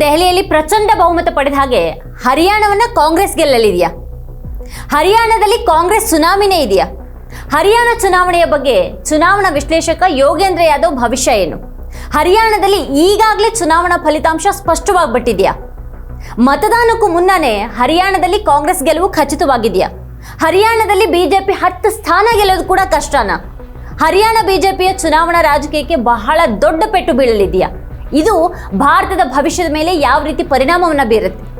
ದೆಹಲಿಯಲ್ಲಿ ಪ್ರಚಂಡ ಬಹುಮತ ಪಡೆದ ಹಾಗೆ ಹರಿಯಾಣವನ್ನ ಕಾಂಗ್ರೆಸ್ ಗೆಲ್ಲಲಿದೆಯಾ? ಹರಿಯಾಣದಲ್ಲಿ ಕಾಂಗ್ರೆಸ್ ಚುನಾವಣೆ ಇದೆಯಾ? ಹರಿಯಾಣ ಚುನಾವಣೆಯ ಬಗ್ಗೆ ಚುನಾವಣಾ ವಿಶ್ಲೇಷಕ ಯೋಗೇಂದ್ರ ಯಾದವ್ ಭವಿಷ್ಯ ಏನು? ಹರಿಯಾಣದಲ್ಲಿ ಈಗಾಗಲೇ ಚುನಾವಣಾ ಫಲಿತಾಂಶ ಸ್ಪಷ್ಟವಾಗ್ಬಿಟ್ಟಿದೆಯಾ? ಮತದಾನಕ್ಕೂ ಮುನ್ನನೇ ಹರಿಯಾಣದಲ್ಲಿ ಕಾಂಗ್ರೆಸ್ ಗೆಲುವು ಖಚಿತವಾಗಿದೆಯಾ? ಹರಿಯಾಣದಲ್ಲಿ ಬಿಜೆಪಿ ಹತ್ತು ಸ್ಥಾನ ಗೆಲ್ಲೋದು ಕೂಡ ಕಷ್ಟನಾ? ಹರಿಯಾಣ ಬಿಜೆಪಿಯ ಚುನಾವಣಾ ರಾಜಕೀಯಕ್ಕೆ ಬಹಳ ದೊಡ್ಡ ಪೆಟ್ಟು ಬೀಳಲಿದೆಯಾ? ಇದು ಭಾರತದ ಭವಿಷ್ಯದ ಮೇಲೆ ಯಾವ ರೀತಿ ಪರಿಣಾಮವನ್ನು ಬೀರುತ್ತೆ?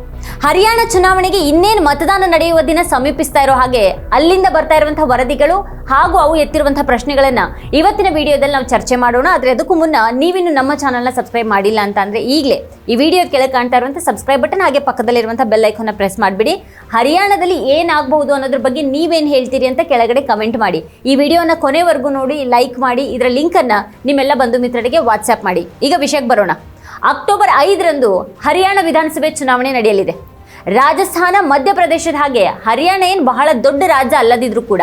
ಹರಿಯಾಣ ಚುನಾವಣೆಗೆ ಇನ್ನೇನು ಮತದಾನ ನಡೆಯುವ ದಿನ ಸಮೀಪಿಸ್ತಾ ಇರೋ ಹಾಗೆ ಅಲ್ಲಿಂದ ಬರ್ತಾ ಇರುವಂತಹ ವರದಿಗಳು ಹಾಗೂ ಅವು ಎತ್ತಿರುವಂತಹ ಪ್ರಶ್ನೆಗಳನ್ನ ಇವತ್ತಿನ ವಿಡಿಯೋದಲ್ಲಿ ನಾವು ಚರ್ಚೆ ಮಾಡೋಣ. ಆದ್ರೆ ಅದಕ್ಕೂ ಮುನ್ನ ನೀವಿನ್ನು ನಮ್ಮ ಚಾನಲ್ನ ಸಬ್ಸ್ಕ್ರೈಬ್ ಮಾಡಿಲ್ಲ ಅಂತ ಅಂದ್ರೆ ಈಗಲೇ ಈ ವಿಡಿಯೋ ಕೆಳಗೆ ಕಾಣ್ತಾ ಇರುವಂತಹ ಸಬ್ಸ್ಕ್ರೈಬ್ ಬಟನ್ ಹಾಗೆ ಪಕ್ಕದಲ್ಲಿರುವಂತಹ ಬೆಲ್ ಐಕಾನ್ನ ಪ್ರೆಸ್ ಮಾಡಿಬಿಡಿ. ಹರಿಯಾಣದಲ್ಲಿ ಏನಾಗಬಹುದು ಅನ್ನೋದ್ರ ಬಗ್ಗೆ ನೀವೇನು ಹೇಳ್ತೀರಿ ಅಂತ ಕೆಳಗಡೆ ಕಮೆಂಟ್ ಮಾಡಿ. ಈ ವಿಡಿಯೋನ ಕೊನೆವರೆಗೂ ನೋಡಿ, ಲೈಕ್ ಮಾಡಿ, ಇದರ ಲಿಂಕನ್ನು ನಿಮ್ಮೆಲ್ಲ ಬಂಧು ಮಿತ್ರರಿಗೆ ವಾಟ್ಸ್ಆ್ಯಪ್ ಮಾಡಿ. ಈಗ ವಿಷಯಕ್ಕೆ ಬರೋಣ. ಅಕ್ಟೋಬರ್ ಐದರಂದು ಹರಿಯಾಣ ವಿಧಾನಸಭೆ ಚುನಾವಣೆ ನಡೆಯಲಿದೆ. ರಾಜಸ್ಥಾನ, ಮಧ್ಯಪ್ರದೇಶದ ಹಾಗೆ. ಹರಿಯಾಣ ಏನು ಬಹಳ ದೊಡ್ಡ ರಾಜ್ಯ ಅಲ್ಲದಿದ್ರೂ ಕೂಡ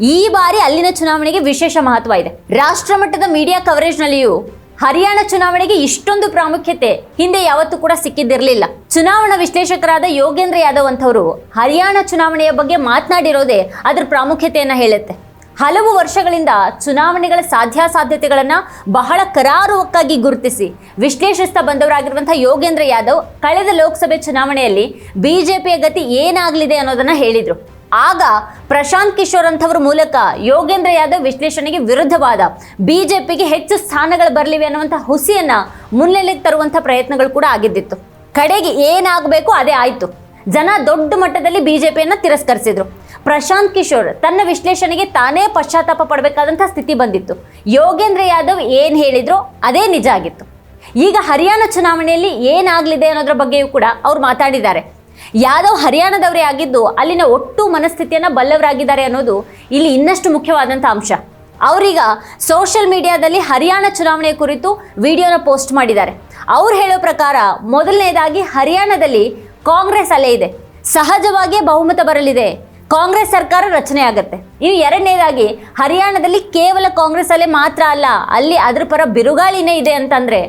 ಈ ಬಾರಿ ಅಲ್ಲಿನ ಚುನಾವಣೆಗೆ ವಿಶೇಷ ಮಹತ್ವ ಇದೆ. ರಾಷ್ಟ್ರಮಟ್ಟದ ಮೀಡಿಯಾ ಕವರೇಜ್ನಲ್ಲಿಯೂ ಹರಿಯಾಣ ಚುನಾವಣೆಗೆ ಇಷ್ಟೊಂದು ಪ್ರಾಮುಖ್ಯತೆ ಹಿಂದೆ ಯಾವತ್ತೂ ಕೂಡ ಸಿಕ್ಕಿದ್ದಿರಲಿಲ್ಲ. ಚುನಾವಣಾ ವಿಶ್ಲೇಷಕರಾದ ಯೋಗೇಂದ್ರ ಯಾದವ್ ಅಂತವರು ಹರಿಯಾಣ ಚುನಾವಣೆಯ ಬಗ್ಗೆ ಮಾತನಾಡಿರೋದೇ ಅದರ ಪ್ರಾಮುಖ್ಯತೆಯನ್ನು ಹೇಳುತ್ತೆ. ಹಲವು ವರ್ಷಗಳಿಂದ ಚುನಾವಣೆಗಳ ಸಾಧ್ಯಾಸಾಧ್ಯತೆಗಳನ್ನು ಬಹಳ ಕರಾರುವಕ್ಕಾಗಿ ಗುರುತಿಸಿ ವಿಶ್ಲೇಷಿಸ್ತಾ ಬಂದವರಾಗಿರುವಂಥ ಯೋಗೇಂದ್ರ ಯಾದವ್ ಕಳೆದ ಲೋಕಸಭೆ ಚುನಾವಣೆಯಲ್ಲಿ ಬಿಜೆಪಿಯ ಗತಿ ಏನಾಗಲಿದೆ ಅನ್ನೋದನ್ನ ಹೇಳಿದರು. ಆಗ ಪ್ರಶಾಂತ್ ಕಿಶೋರ್ ಅಂಥವ್ರ ಮೂಲಕ ಯೋಗೇಂದ್ರ ಯಾದವ್ ವಿಶ್ಲೇಷಣೆಗೆ ವಿರುದ್ಧವಾದ ಬಿಜೆಪಿಗೆ ಹೆಚ್ಚು ಸ್ಥಾನಗಳು ಬರಲಿವೆ ಅನ್ನುವಂಥ ಹುಸಿಯನ್ನ ಮುನ್ನೆಲೆಗೆ ತರುವಂಥ ಪ್ರಯತ್ನಗಳು ಕೂಡ ಆಗಿದ್ದಿತ್ತು. ಕಡೆಗೆ ಏನಾಗಬೇಕು ಅದೇ ಆಯಿತು. ಜನ ದೊಡ್ಡ ಮಟ್ಟದಲ್ಲಿ ಬಿಜೆಪಿಯನ್ನು ತಿರಸ್ಕರಿಸಿದ್ರು. ಪ್ರಶಾಂತ್ ಕಿಶೋರ್ ತನ್ನ ವಿಶ್ಲೇಷಣೆಗೆ ತಾನೇ ಪಶ್ಚಾತ್ತಾಪ ಪಡಬೇಕಾದಂಥ ಸ್ಥಿತಿ ಬಂದಿತ್ತು. ಯೋಗೇಂದ್ರ ಯಾದವ್ ಏನು ಹೇಳಿದ್ರು ಅದೇ ನಿಜ ಆಗಿತ್ತು. ಈಗ ಹರಿಯಾಣ ಚುನಾವಣೆಯಲ್ಲಿ ಏನಾಗಲಿದೆ ಅನ್ನೋದ್ರ ಬಗ್ಗೆಯೂ ಕೂಡ ಅವ್ರು ಮಾತಾಡಿದ್ದಾರೆ. ಯಾದವ್ ಹರಿಯಾಣದವರೇ ಆಗಿದ್ದು ಅಲ್ಲಿನ ಒಟ್ಟು ಮನಸ್ಥಿತಿಯನ್ನ ಬಲ್ಲವರಾಗಿದ್ದಾರೆ ಅನ್ನೋದು ಇಲ್ಲಿ ಇನ್ನಷ್ಟು ಮುಖ್ಯವಾದಂಥ ಅಂಶ. ಅವರೀಗ ಸೋಷಿಯಲ್ ಮೀಡಿಯಾದಲ್ಲಿ ಹರಿಯಾಣ ಚುನಾವಣೆ ಕುರಿತು ವಿಡಿಯೋನ ಪೋಸ್ಟ್ ಮಾಡಿದ್ದಾರೆ. ಅವ್ರು ಹೇಳೋ ಪ್ರಕಾರ ಮೊದಲನೇದಾಗಿ ಹರಿಯಾಣದಲ್ಲಿ ಕಾಂಗ್ರೆಸ್ ಅಲೆ ಇದೆ. ಸಹಜವಾಗಿಯೇ ಬಹುಮತ ಬರಲಿದೆ. ಕಾಂಗ್ರೆಸ್ ಸರ್ಕಾರ ರಚನೆ ಆಗುತ್ತೆ. ಇನ್ನು ಎರಡನೇದಾಗಿ, ಹರಿಯಾಣದಲ್ಲಿ ಕೇವಲ ಕಾಂಗ್ರೆಸ್ ಅಲ್ಲೇ ಮಾತ್ರ ಅಲ್ಲ, ಅಲ್ಲಿ ಅದರ ಪರ ಬಿರುಗಾಳಿನೇ ಇದೆ ಅಂತಂದ್ರೆ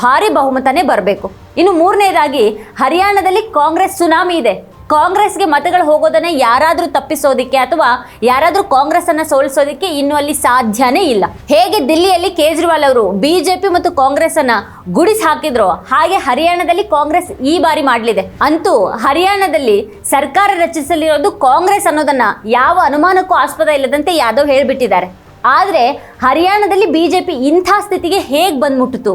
ಭಾರಿ ಬಹುಮತನೇ ಬರಬೇಕು. ಇನ್ನು ಮೂರನೇದಾಗಿ, ಹರಿಯಾಣದಲ್ಲಿ ಕಾಂಗ್ರೆಸ್ ಸುನಾಮಿ ಇದೆ. ಕಾಂಗ್ರೆಸ್ಗೆ ಮತಗಳು ಹೋಗೋದನ್ನ ಯಾರಾದರೂ ತಪ್ಪಿಸೋದಿಕ್ಕೆ ಅಥವಾ ಯಾರಾದರೂ ಕಾಂಗ್ರೆಸ್ ಅನ್ನ ಸೋಲಿಸೋದಿಕ್ಕೆ ಇನ್ನು ಅಲ್ಲಿ ಸಾಧ್ಯನೇ ಇಲ್ಲ. ಹೇಗೆ ದಿಲ್ಲಿಯಲ್ಲಿ ಕೇಜ್ರಿವಾಲ್ ಅವರು ಬಿಜೆಪಿ ಮತ್ತು ಕಾಂಗ್ರೆಸ್ ಅನ್ನ ಗುಡಿಸಿ ಹಾಕಿದ್ರು ಹಾಗೆ ಹರಿಯಾಣದಲ್ಲಿ ಕಾಂಗ್ರೆಸ್ ಈ ಬಾರಿ ಮಾಡಲಿದೆ. ಅಂತೂ ಹರಿಯಾಣದಲ್ಲಿ ಸರ್ಕಾರ ರಚಿಸಲಿರೋದು ಕಾಂಗ್ರೆಸ್ ಅನ್ನೋದನ್ನ ಯಾವ ಅನುಮಾನಕ್ಕೂ ಆಸ್ಪದ ಇಲ್ಲದಂತೆ ಯಾದವ್ ಹೇಳಿಬಿಟ್ಟಿದ್ದಾರೆ. ಆದ್ರೆ ಹರಿಯಾಣದಲ್ಲಿ ಬಿಜೆಪಿ ಇಂಥ ಸ್ಥಿತಿಗೆ ಹೇಗೆ ಬಂದ್ಮುಟ್ಟಿತು?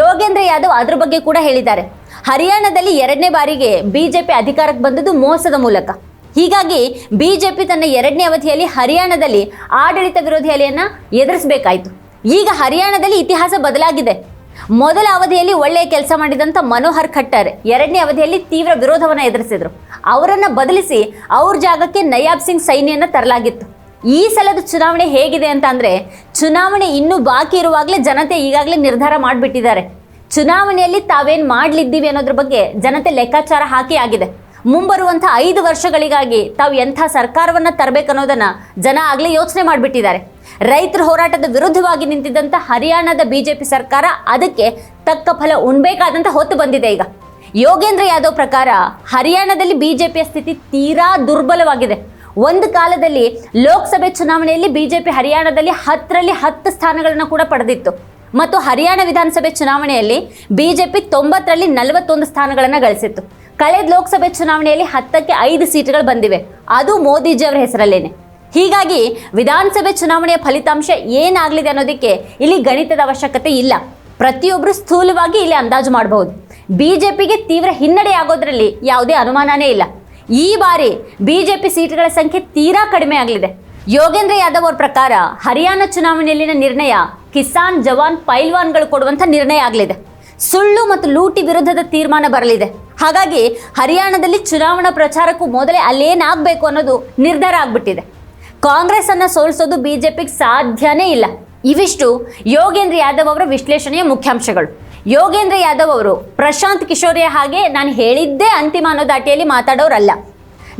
ಯೋಗೇಂದ್ರ ಯಾದವ್ ಅದ್ರ ಬಗ್ಗೆ ಕೂಡ ಹೇಳಿದ್ದಾರೆ. ಹರಿಯಾಣದಲ್ಲಿ ಎರಡನೇ ಬಾರಿಗೆ ಬಿಜೆಪಿ ಅಧಿಕಾರಕ್ಕೆ ಬಂದದ್ದು ಮೋಸದ ಮೂಲಕ. ಹೀಗಾಗಿ ಬಿಜೆಪಿ ತನ್ನ ಎರಡನೇ ಅವಧಿಯಲ್ಲಿ ಹರಿಯಾಣದಲ್ಲಿ ಆಡಳಿತ ವಿರೋಧಿ ಅಲೆಯನ್ನು ಎದುರಿಸಬೇಕಾಯಿತು. ಈಗ ಹರಿಯಾಣದಲ್ಲಿ ಇತಿಹಾಸ ಬದಲಾಗಿದೆ. ಮೊದಲ ಅವಧಿಯಲ್ಲಿ ಒಳ್ಳೆಯ ಕೆಲಸ ಮಾಡಿದಂಥ ಮನೋಹರ್ ಖಟ್ಟರ್ ಎರಡನೇ ಅವಧಿಯಲ್ಲಿ ತೀವ್ರ ವಿರೋಧವನ್ನು ಎದುರಿಸಿದರು. ಅವರನ್ನು ಬದಲಿಸಿ ಅವ್ರ ಜಾಗಕ್ಕೆ ನಯಾಬ್ ಸಿಂಗ್ ಸೈನ್ಯನ ತರಲಾಗಿತ್ತು. ಈ ಸಲದ ಚುನಾವಣೆ ಹೇಗಿದೆ ಅಂತ ಅಂದರೆ, ಚುನಾವಣೆ ಇನ್ನೂ ಬಾಕಿ ಇರುವಾಗಲೇ ಜನತೆ ಈಗಾಗಲೇ ನಿರ್ಧಾರ ಮಾಡಿಬಿಟ್ಟಿದ್ದಾರೆ. ಚುನಾವಣೆಯಲ್ಲಿ ತಾವೇನು ಮಾಡಲಿದ್ದೀವಿ ಅನ್ನೋದ್ರ ಬಗ್ಗೆ ಜನತೆ ಲೆಕ್ಕಾಚಾರ ಹಾಕಿ ಆಗಿದೆ. ಮುಂಬರುವಂಥ ಐದು ವರ್ಷಗಳಿಗಾಗಿ ತಾವು ಎಂಥ ಸರ್ಕಾರವನ್ನು ತರಬೇಕನ್ನೋದನ್ನ ಜನ ಆಗಲೇ ಯೋಚನೆ ಮಾಡಿಬಿಟ್ಟಿದ್ದಾರೆ. ರೈತರ ಹೋರಾಟದ ವಿರುದ್ಧವಾಗಿ ನಿಂತಿದ್ದಂಥ ಹರಿಯಾಣದ ಬಿಜೆಪಿ ಸರ್ಕಾರ ಅದಕ್ಕೆ ತಕ್ಕ ಫಲ ಉಣ್ಬೇಕಾದಂಥ ಹೊತ್ತು ಬಂದಿದೆ ಈಗ. ಯೋಗೇಂದ್ರ ಯಾದವ್ ಪ್ರಕಾರ ಹರಿಯಾಣದಲ್ಲಿ ಬಿಜೆಪಿಯ ಸ್ಥಿತಿ ತೀರಾ ದುರ್ಬಲವಾಗಿದೆ. ಒಂದು ಕಾಲದಲ್ಲಿ ಲೋಕಸಭೆ ಚುನಾವಣೆಯಲ್ಲಿ ಬಿಜೆಪಿ ಹರಿಯಾಣದಲ್ಲಿ ಹತ್ತರಲ್ಲಿ ಹತ್ತು ಸ್ಥಾನಗಳನ್ನು ಕೂಡ ಪಡೆದಿತ್ತು. ಮತ್ತು ಹರಿಯಾಣ ವಿಧಾನಸಭೆ ಚುನಾವಣೆಯಲ್ಲಿ ಬಿಜೆಪಿ ತೊಂಬತ್ತರಲ್ಲಿ ನಲವತ್ತೊಂದು ಸ್ಥಾನಗಳನ್ನು ಗಳಿಸಿತ್ತು. ಕಳೆದ ಲೋಕಸಭೆ ಚುನಾವಣೆಯಲ್ಲಿ ಹತ್ತಕ್ಕೆ ಐದು ಸೀಟುಗಳು ಬಂದಿವೆ. ಅದು ಮೋದಿಜಿ ಅವರ ಹೆಸರಲ್ಲೇನೆ. ಹೀಗಾಗಿ ವಿಧಾನಸಭೆ ಚುನಾವಣೆಯ ಫಲಿತಾಂಶ ಏನಾಗಲಿದೆ ಅನ್ನೋದಕ್ಕೆ ಇಲ್ಲಿ ಗಣಿತದ ಅವಶ್ಯಕತೆ ಇಲ್ಲ. ಪ್ರತಿಯೊಬ್ಬರು ಸ್ಥೂಲವಾಗಿ ಇಲ್ಲಿ ಅಂದಾಜು ಮಾಡಬಹುದು. ಬಿಜೆಪಿಗೆ ತೀವ್ರ ಹಿನ್ನಡೆ ಆಗೋದ್ರಲ್ಲಿ ಯಾವುದೇ ಅನುಮಾನನೇ ಇಲ್ಲ. ಈ ಬಾರಿ ಬಿಜೆಪಿ ಸೀಟುಗಳ ಸಂಖ್ಯೆ ತೀರಾ ಕಡಿಮೆ ಆಗಲಿದೆ. ಯೋಗೇಂದ್ರ ಯಾದವ್ ಅವರ ಪ್ರಕಾರ ಹರಿಯಾಣ ಚುನಾವಣೆಯಲ್ಲಿನ ನಿರ್ಣಯ ಕಿಸಾನ್ ಜವಾನ್ ಪೈಲ್ವಾನ್ಗಳು ಕೊಡುವಂಥ ನಿರ್ಣಯ ಆಗಲಿದೆ. ಸುಳ್ಳು ಮತ್ತು ಲೂಟಿ ವಿರುದ್ಧದ ತೀರ್ಮಾನ ಬರಲಿದೆ. ಹಾಗಾಗಿ ಹರಿಯಾಣದಲ್ಲಿ ಚುನಾವಣಾ ಪ್ರಚಾರಕ್ಕೂ ಮೊದಲೇ ಅಲ್ಲೇನಾಗಬೇಕು ಅನ್ನೋದು ನಿರ್ಧಾರ ಆಗ್ಬಿಟ್ಟಿದೆ. ಕಾಂಗ್ರೆಸ್ ಅನ್ನ ಸೋಲಿಸೋದು ಬಿಜೆಪಿಗೆ ಸಾಧ್ಯನೇ ಇಲ್ಲ. ಇವಿಷ್ಟು ಯೋಗೇಂದ್ರ ಯಾದವ್ ಅವರ ವಿಶ್ಲೇಷಣೆಯ ಮುಖ್ಯಾಂಶಗಳು. ಯೋಗೇಂದ್ರ ಯಾದವ್ ಅವರು ಪ್ರಶಾಂತ್ ಕಿಶೋರಿಯ ಹಾಗೆ ನಾನು ಹೇಳಿದ್ದೇ ಅಂತಿಮ ಅನ್ನೋ ದಾಟಿಯಲ್ಲಿ ಮಾತಾಡೋರಲ್ಲ.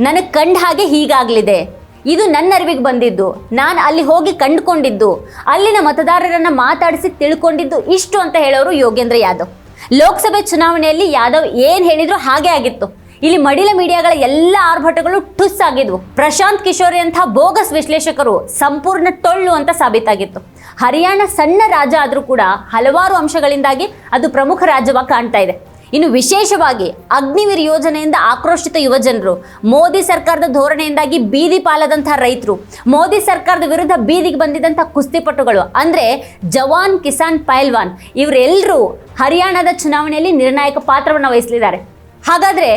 ನನಗೆ ಕಂಡ ಹಾಗೆ ಹೀಗಾಗಲಿದೆ. ಇದು ನನ್ನ ಅರಿವಿಗೆ ಬಂದಿದ್ದು. ನಾನು ಅಲ್ಲಿ ಹೋಗಿ ಕಂಡುಕೊಂಡಿದ್ದು. ಅಲ್ಲಿನ ಮತದಾರರನ್ನು ಮಾತಾಡಿಸಿ ತಿಳ್ಕೊಂಡಿದ್ದು ಇಷ್ಟು ಅಂತ ಹೇಳೋರು ಯೋಗೇಂದ್ರ ಯಾದವ್. ಲೋಕಸಭೆ ಚುನಾವಣೆಯಲ್ಲಿ ಯಾದವ್ ಏನು ಹೇಳಿದ್ರು ಹಾಗೆ ಆಗಿತ್ತು. ಇಲ್ಲಿ ಮಡಿಲ ಮೀಡಿಯಾಗಳ ಎಲ್ಲ ಆರ್ಭಟಗಳು ಟುಸ್ ಆಗಿದ್ವು. ಪ್ರಶಾಂತ್ ಕಿಶೋರಿ ಅಂತ ಬೋಗಸ್ ವಿಶ್ಲೇಷಕರು ಸಂಪೂರ್ಣ ಟೊಳ್ಳು ಅಂತ ಸಾಬೀತಾಗಿತ್ತು. ಹರಿಯಾಣ ಸಣ್ಣ ರಾಜ ಆದರೂ ಕೂಡ ಹಲವಾರು ಅಂಶಗಳಿಂದಾಗಿ ಅದು ಪ್ರಮುಖ ರಾಜ್ಯವಾಗಿ ಕಾಣ್ತಾ ಇದೆ. ಇನ್ನು ವಿಶೇಷವಾಗಿ ಅಗ್ನಿವೀರ್ ಯೋಜನೆಯಿಂದ ಆಕ್ರೋಶಿತ ಯುವಜನರು. ಮೋದಿ ಸರ್ಕಾರದ ಧೋರಣೆಯಿಂದಾಗಿ ಬೀದಿ ಪಾಲದಂತಹ ರೈತರು. ಮೋದಿ ಸರ್ಕಾರದ ವಿರುದ್ಧ ಬೀದಿಗೆ ಬಂದಿದ್ದಂಥ ಕುಸ್ತಿಪಟುಗಳು, ಅಂದ್ರೆ ಜವಾನ್, ಕಿಸಾನ್, ಪೈಲ್ವಾನ್ ಇವರೆಲ್ಲರೂ ಹರಿಯಾಣದ ಚುನಾವಣೆಯಲ್ಲಿ ನಿರ್ಣಾಯಕ ಪಾತ್ರವನ್ನು ವಹಿಸಲಿದ್ದಾರೆ. ಹಾಗಾದ್ರೆ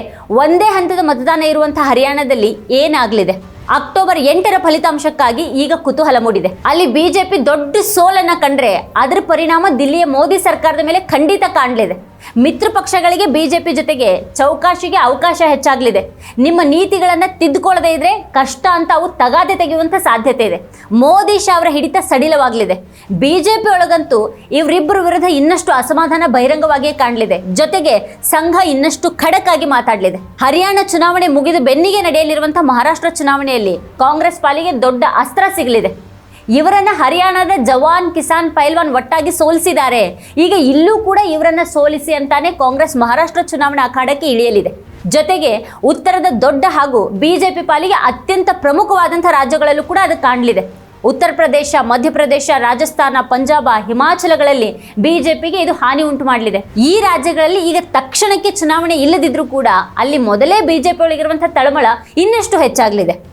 ಒಂದೇ ಹಂತದ ಮತದಾನ ಇರುವಂಥ ಹರಿಯಾಣದಲ್ಲಿ ಏನಾಗಲಿದೆ? ಅಕ್ಟೋಬರ್ ಎಂಟರ ಫಲಿತಾಂಶಕ್ಕಾಗಿ ಈಗ ಕುತೂಹಲ ಮೂಡಿದೆ. ಅಲ್ಲಿ ಬಿಜೆಪಿ ದೊಡ್ಡ ಸೋಲನ್ನ ಕಂಡ್ರೆ ಅದರ ಪರಿಣಾಮ ದಿಲ್ಲಿಯ ಮೋದಿ ಸರ್ಕಾರದ ಮೇಲೆ ಖಂಡಿತ ಕಾಣಲಿದೆ. ಮಿತ್ರ ಪಕ್ಷಗಳಿಗೆ ಬಿಜೆಪಿ ಜೊತೆಗೆ ಚೌಕಾಶಿಗೆ ಅವಕಾಶ ಹೆಚ್ಚಾಗಲಿದೆ. ನಿಮ್ಮ ನೀತಿಗಳನ್ನು ತಿದ್ದುಕೊಳ್ಳದೆ ಇದ್ರೆ ಕಷ್ಟ ಅಂತ ಅವು ತಗಾದೆ ತೆಗೆಯುವಂಥ ಸಾಧ್ಯತೆ ಇದೆ. ಮೋದಿ ಶಾ ಅವರ ಹಿಡಿತ ಸಡಿಲವಾಗಲಿದೆ. ಬಿಜೆಪಿ ಒಳಗಂತೂ ಇವರಿಬ್ಬರ ವಿರುದ್ಧ ಇನ್ನಷ್ಟು ಅಸಮಾಧಾನ ಬಹಿರಂಗವಾಗಿಯೇ ಕಾಣಲಿದೆ. ಜೊತೆಗೆ ಸಂಘ ಇನ್ನಷ್ಟು ಖಡಕ್ಕಾಗಿ ಮಾತಾಡಲಿದೆ. ಹರಿಯಾಣ ಚುನಾವಣೆ ಮುಗಿದು ಬೆನ್ನಿಗೆ ನಡೆಯಲಿರುವಂಥ ಮಹಾರಾಷ್ಟ್ರ ಚುನಾವಣೆಯಲ್ಲಿ ಕಾಂಗ್ರೆಸ್ ಪಾಲಿಗೆ ದೊಡ್ಡ ಅಸ್ತ್ರ ಸಿಗಲಿದೆ. ಇವರನ್ನ ಹರಿಯಾಣದ ಜವಾನ್ ಕಿಸಾನ್ ಪೈಲ್ವಾನ್ ಒಟ್ಟಾಗಿ ಸೋಲಿಸಿದ್ದಾರೆ. ಈಗ ಇಲ್ಲೂ ಕೂಡ ಇವರನ್ನ ಸೋಲಿಸಿ ಅಂತಾನೆ ಕಾಂಗ್ರೆಸ್ ಮಹಾರಾಷ್ಟ್ರ ಚುನಾವಣಾ ಅಖಾಡಕ್ಕೆ ಇಳಿಯಲಿದೆ. ಜೊತೆಗೆ ಉತ್ತರದ ದೊಡ್ಡ ಹಾಗೂ ಬಿಜೆಪಿ ಪಾಲಿಗೆ ಅತ್ಯಂತ ಪ್ರಮುಖವಾದಂಥ ರಾಜ್ಯಗಳಲ್ಲೂ ಕೂಡ ಅದು ಕಾಣಲಿದೆ. ಉತ್ತರ ಪ್ರದೇಶ ಮಧ್ಯಪ್ರದೇಶ ರಾಜಸ್ಥಾನ, ಪಂಜಾಬ, ಹಿಮಾಚಲಗಳಲ್ಲಿ ಬಿಜೆಪಿಗೆ ಇದು ಹಾನಿ ಉಂಟು ಮಾಡಲಿದೆ. ಈ ರಾಜ್ಯಗಳಲ್ಲಿ ಈಗ ತಕ್ಷಣಕ್ಕೆ ಚುನಾವಣೆ ಇಲ್ಲದಿದ್ರೂ ಕೂಡ ಅಲ್ಲಿ ಮೊದಲೇ ಬಿಜೆಪಿ ಒಳಗಿರುವಂತಹ ತಳಮಳ ಇನ್ನಷ್ಟು ಹೆಚ್ಚಾಗಲಿದೆ.